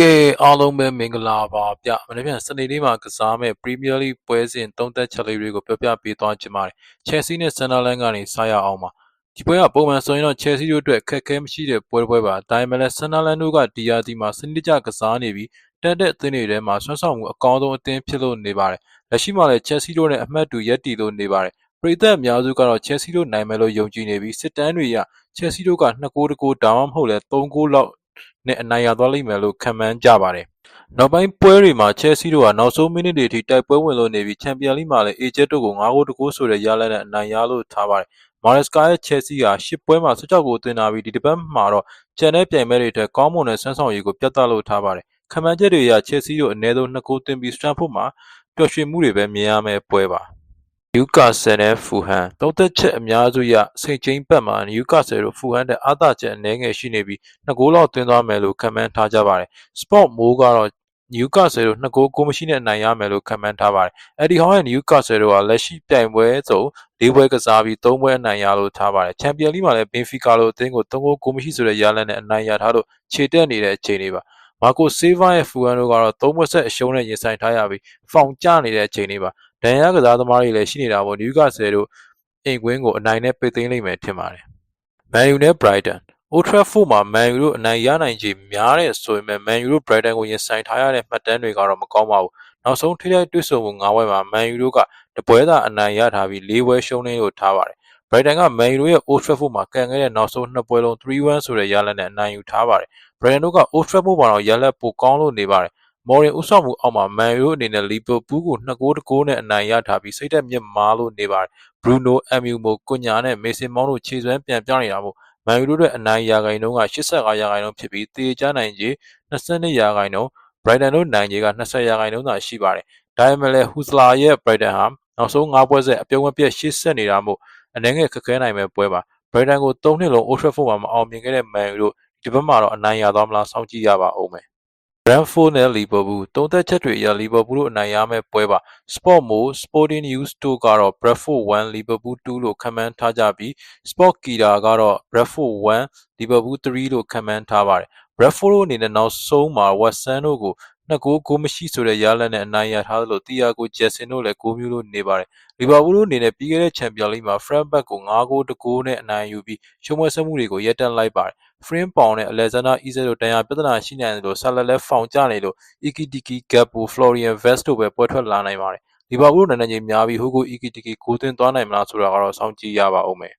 ကဲအားလုံးပဲမင်္ဂလာပါဗျမနေ့ပြန်စနေနေ့မှာကစားမဲ့ Premier League ပွဲစဉ်သုံးသက်ချက်လေးတွေကိုပြောပြပေးသွားချင်ပါတယ် Chelsea နဲ့ Sunderland ကနေစရအောင်ပါဒီပွဲကပုံမှန်ဆိုရင်တော့ Chelsea တို့အတွက်ခက်ခဲမရှိတဲ့ပွဲတစ်ပွဲပါဒါပေမဲ့လည်း Sunderland တို့ကဒီယာဒီမှာစနစ်တကျကစားနေပြီးတက်တဲ့အသင်းတွေထဲမှာဆွမ်းဆောင်မှုအကောင်းဆုံးအသင်းဖြစ်လို့နေပါတယ်လက်ရှိမှာလည်း Chelsea တို့နဲ့အမှတ်တူရက်တီလို့နေပါတယ်ပရိသတ်အများစုကတော့ Chelsea တို့နိုင်မယ်လို့ယုံကြည်နေပြီးစစ်တမ်းတွေရ Chelsea တို့က2ဂိုးတဂိုးဒါမှမဟုတ်လည်း3ဂိုးလောက် နဲ့အနိုင်ရသွားလိမ့်မယ်လို့ခန့်မှန်းကြပါတယ်။နောက်ပိုင်းပွဲတွေမှာ Chelsea တို့ကနောက်ဆုံးမိနစ်တွေအထိတိုက်ပွဲဝင်လို့နေပြီး Champions League မှာလည်း AJ တို့ကို9ဂိုးတဂိုးဆိုတဲ့ရလဒ်နဲ့အနိုင်ရလို့ထားပါတယ်။ Maresca ရဲ့ Chelsea ဟာ10ပွဲမှာ16ဂိုးသွင်းထားပြီးဒီတစ်ပတ်မှာတော့ကျန်တဲ့ပြိုင်ပွဲတွေထက်ကောင်းမွန်တဲ့ဆွမ်းဆောင်ရည်ကိုပြသလို့ထားပါတယ်။ခန့်မှန်းချက်တွေအရ Chelsea တို့အနည်းဆုံး2ဂိုးသွင်းပြီး Stamford မှာပျော်ရွှင်မှုတွေပဲမြင်ရမယ့်ပွဲပါ။ Newcastle နဲ့ Fulham သုံးသက်ချက်အများစုရစိတ်ချင်းပတ်မှာ Newcastle တို့ Fulham တဲ့အားသာချက်အနည်းငယ်ရှိနေပြီး2ဂိုးလောက်သွင်းသွားမယ်လို့ခန့်မှန်းထားကြပါတယ်။ Sport မိုးကတော့ Newcastle တို့2ဂိုးကိုမရှိနဲ့နိုင်ရမယ်လို့ခန့်မှန်းထားပါတယ်။ Eddie Howe ရဲ့ Newcastle တို့ကလက်ရှိပြိုင်ပွဲစုံ၄ပွဲကစားပြီး၃ပွဲအနိုင်ရလို့ထားပါတယ်။ Champions League မှာလည်း Benfica လိုအသင်းကို3ဂိုးကိုမရှိဆိုတဲ့ရလဒ်နဲ့အနိုင်ရထားလို့ခြေတက်နေတဲ့အခြေအနေပါ။ Marco Silva ရဲ့ Fulham တို့ကတော့၃ပွဲဆက်အရှုံးနဲ့ရင်ဆိုင်ထားရပြီးဖောင်ကျနေတဲ့အခြေအနေပါ။ ဒဏ်ရာကစားသမားတွေလည်းရှိနေတာမို့ Newcastle တို့အိမ်ကွင်းကိုအနိုင်နဲ့ပိတ်သိမ်းလိမ့်မယ်ထင်ပါတယ်။ Man U နဲ့ Brighton Old Trafford မှာ Man U တို့အနိုင်ရနိုင်ခြေများတဲ့ဆိုရင်ပဲ Man U တို့ Brighton ကိုရင်ဆိုင်ထားရတဲ့မှတ်တမ်းတွေကတော့မကောင်းပါဘူး။နောက်ဆုံးထိတဲ့တွေ့ဆုံမှု၅ပွဲမှာ Man U တို့ကတပွဲသာအနိုင်ရထားပြီး၄ပွဲရှုံးနေလို့ထားပါတယ်။ Brighton က Man U တို့ရဲ့ Old Trafford မှာကန်ခဲ့တဲ့နောက်ဆုံးနှစ်ပွဲလုံး3-1ဆိုတဲ့ရလဒ်နဲ့အနိုင်ယူထားပါတယ်။ Brighton တို့က Old Trafford မှာတော့ရလဒ်ပိုကောင်းလို့နေပါတယ်။ Morin ဦးဆောင်မှုအောက်မှာ Man U တို့အနေနဲ့ Liverpool ကို2ဂိုးတဂိုးနဲ့အနိုင်ရထားပြီးစိတ်သက်မြင့်မားလို့နေပါတယ်။ Bruno, Mbeumo, Cunha နဲ့ Mason Mount တို့ခြေစွမ်းပြန်ပြနေတာမို့ Man U တို့ရဲ့အနိုင်ရာခိုင်နှုန်းက85ရာခိုင်နှုန်းဖြစ်ပြီးသေချာနိုင်ခြေ22ရာခိုင်နှုန်း Brighton တို့နိုင်ခြေက20ရာခိုင်နှုန်းသာရှိပါတယ်။ဒါပေမဲ့လည်း Husla ရဲ့ Brighton ဟာနောက်ဆုံး5ပွဲဆက်အပြုံးမပြတ်ရှေ့ဆက်နေတာမို့အနည်းငယ်ခက်ခဲနိုင်မဲ့ပွဲပါ။ Brighton ကို3နှစ်လုံး Old Trafford မှာမအောင်မြင်ခဲ့တဲ့ Man U တို့ဒီဘက်မှာတော့အနိုင်ရသွားမလားစောင့်ကြည့်ရပါဦးမယ်။ Brentford နဲ့ Liverpool သုံးသက်ချက်တွေအရ Liverpool တို့အနိုင်ရမယ့်ပွဲပါ Sport Mo Sporting News တို့ကတော့ Brentford 1 Liverpool 2လို့ခန့်မှန်းထားကြပြီး Sport Keeda ကတော့ Brentford 1 Liverpool 3လို့ခန့်မှန်းထားပါတယ်။ Brentford တို့အနေနဲ့နောက်ဆုံးမှာ West Ham တို့ကို 2ဂိုးကိုမရှိဆိုတဲ့ရလဒ်နဲ့အနိုင်ရထားသလို Thiago Jackson တို့လည်းဂိုးမျိုးလို့နေပါတယ်။ Liverpool တို့အနေနဲ့ပြီးခဲ့တဲ့ Champions League မှာ Freiburg ကို5ဂိုးတဂိုးနဲ့အနိုင်ယူပြီးရှုံးပွဲဆက်မှုတွေကိုရပ်တန့်လိုက်ပါတယ်။ Frimpong နဲ့ Alexander Isak တို့ဒဏ်ရာပြဿနာရှိနိုင်တယ်လို့ Salah လည်းဖောင်ကျနေလို့ Ekitike Gakpo, Florian Wirtz တို့ပဲပွဲထွက်လာနိုင်ပါတယ်။ Liverpool တို့နိုင်နိုင်ခြေများပြီး Hugo Ekitike ဂိုးသွင်းသွားနိုင်မလားဆိုတာကတော့စောင့်ကြည့်ရပါဦးမယ်